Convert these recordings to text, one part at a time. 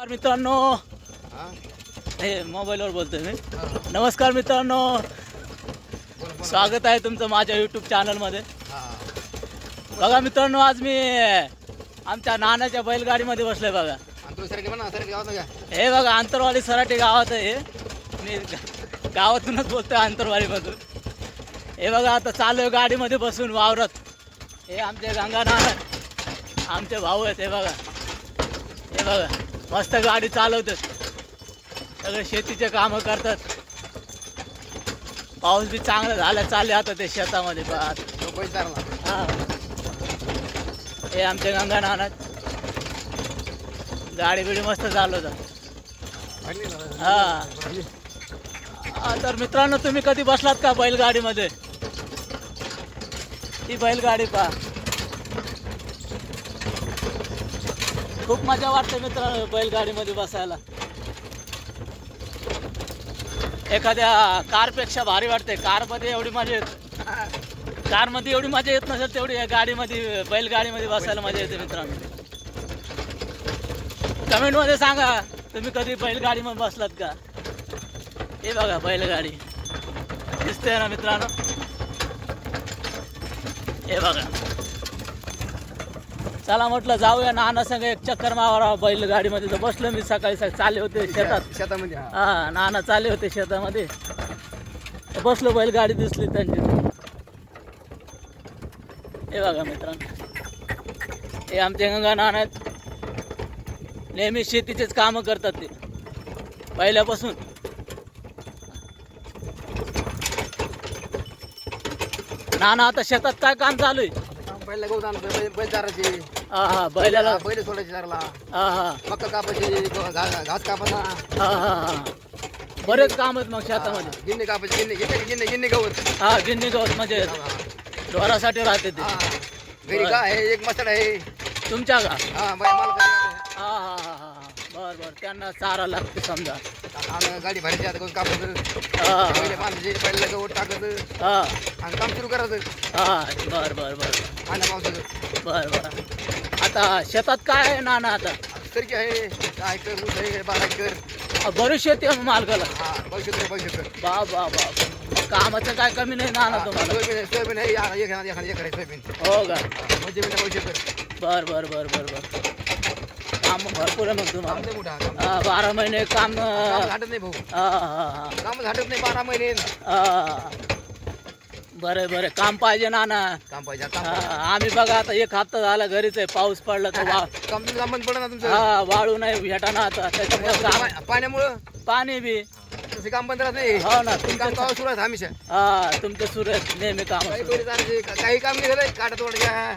मित्रांनो. हे मोबाईलवर बोलतोय मी. नमस्कार मित्रांनो. स्वागत आहे तुमचं माझ्या यूट्यूब चॅनलमध्ये बघा मित्रांनो आज मी आमच्या नानाच्या बैलगाडीमध्ये बसलोय बघा. हे बघा आंतरवाली सराठी गावात आहे हे. मी गावातूनच बोलतोय आंतरवालीमधून हे बघा आता चालू आहे गाडीमध्ये बसून वावरत. हे आमचे गंगा नाना आमचे भाऊ आहेत हे बघा. हे बघा. मस्त गाडी चालवतात. सगळे शेतीचे कामं करतात. पाऊस बी चांगला झाला चालले आता ते शेतामध्ये हा. हे आमचे गंगा नाना गाडी बिडी मस्त चालवतात. हा. हा, तर मित्रांनो तुम्ही कधी बसलात का बैलगाडीमध्ये? ती बैलगाडी पहा. खूप मजा वाटते मित्र बैलगाडीमध्ये बसायला. एखाद्या कारपेक्षा भारी वाटते. कारमध्ये एवढी मजा येत कारमध्ये एवढी मजा येत नसेल तेवढी या गाडीमध्ये बैलगाडीमध्ये बसायला मजा येते मित्रांनो. कमेंटमध्ये सांगा तुम्ही कधी बैलगाडीमध्ये बसलात का? हे बघा बैलगाडी. दिसते ना मित्रांनो? हे बघा. चला म्हटलं जाऊया नाना संग एक चक्कर मारा बैलगाडीमध्ये. तर बसलो मी सकाळी सकाळी चालले होते शेतात. शेतामध्ये. हा. हा नाना चालले होते शेतामध्ये. बसलो बैलगाडी दिसली त्यांची. हे बघा मित्रांनो. हे आमचे गंगा नाना आहेत. नेहमी शेतीचेच कामं करतात ते. पहिल्यापासून. नाना आता शेतात काय काम चालू आहे? पहिला गहू आणतो, बैल बैल चारायचे. हा हा बैलाला. बैल सोडायचे चारला हा हा. मक्का कापायचे घा- घास कापायचा. हा हा हा. बरेच काम आहेत मग शेतामध्ये. गिन्ने कापायचे गिन्ने गिन्ने गिन्ने गिन्ने गवत. हा गिन्नी गवत म्हणजे. ढोरासाठी राहते ते. हा. घरी गाय आहे? एक मसाला आहे. तुमच्या का? हा हा हा हा हा हा. बर बर. त्यांना चारा लागते समजा. गाडी भरायची आता कापायचं हा. पहिले माणसाचे पहिलं गवत टाकायचं. हा. आणि काम सुरू करायचं. हा बर बर बर. पाण्या पावसाचं. बर बर. आता शेतात काय आहे नाना आता? तरी आहे? काय कर ऊस आहे बारा कर. अ, बरीच शेती आहे मालकाला. हा पैसे पैसे कर बा बा बा. कामाचं काय कमी नाही नाना तुम्हाला? सोयाबीन आहे सोयाबीन आहे सोयाबीन. हो का? म्हणजे पैसे कर बर बर बर बर बर. काम भरपूर आहे मग तुम्हाला काम नाही मोठा काम. हा, बारा महिने काम काम अ, नाही भाऊ. काम झाटत नाही बारा महिने. हा. बरं बरं. काम पाहिजे नाना काम पाहिजे आम्ही बघा आता एक हप्ता झाला घरीच आहे. पाऊस पडला तर वा काम तुम्ही काम बंद पडलं ना तुमचं? हा वाळू नाही भेटाना आता. त्याच्यामुळे काम पाण्यामुळं? पाणी बी. तुमचं काम बंद राहत नाही हो ना काम तुमचं गावात सुरू आहे हमेशा. हा तुमचं सुरू आहे. नेहमी काम काही का- काही काम नाही झालं काटा तोडायच्या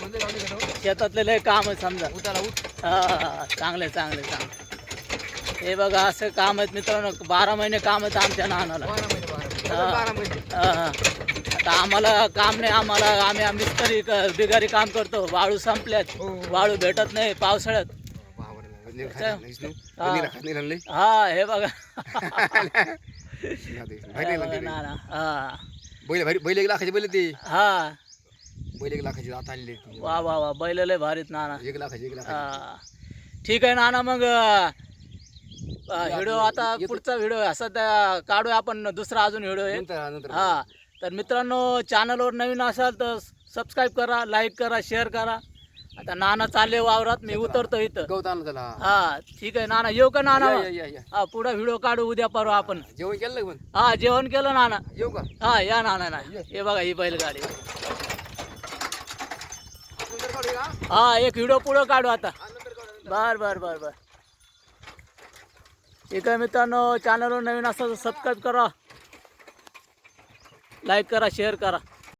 कोणतं काम नाही झालं? शेतातले लय काम आहे समजा. उतारा उत. हा चांगले चांगले चांगले. हे बघा असं काम आहेत मित्रांनो. बारा महिने काम आहेत आमच्या नानाला. बारा महिने बारा महिने. हा. बारा महिने. हा, हा. आता आम्हाला काम नाही आम्हाला आम्ही मिस्त्री बिगारी काम करतो. वाळू संपल्यात. हो. वाळू भेटत नाही पावसाळ्यात. हा. हा हे बघा. हा. बैल भारी बैल एक लाखाची बैल ते. हा. बैल एक लाखाची आता आणले ते. वा वा वा. बैल लय भारीत नाना एक लाखाची एक लाखाची. हा. ठीक आहे नाना मग व्हिडिओ आता. पुढचा व्हिडिओ असा त्या काढूया आपण दुसरा अजून व्हिडिओ आहे. नंतर नंतर. हा. तर मित्रांनो चॅनलवर नवीन असाल तर सबस्क्राईब करा लाईक करा शेअर करा. आता नाना चालले वावरात मी उतरतो इथं. गवत आणलं त्याला. हा ठीक आहे नाना येऊ का नाना? या, या, या, या. हा पुढे व्हिडिओ काढू उद्या परवा आपण. जेवण केलं का पण? हा जेवण केलं नाना. येऊ का? हा या नाना ना. हे बघा ही बैलगाडी. नंतर काढू का? हा एक व्हिडिओ पुढं काढू आता. हा, नंतर काढू बर बर बर बर. ठीक आहे मित्रांनो चॅनलवर नवीन तर सबस्क्राईब करा. लाईक करा शेअर करा.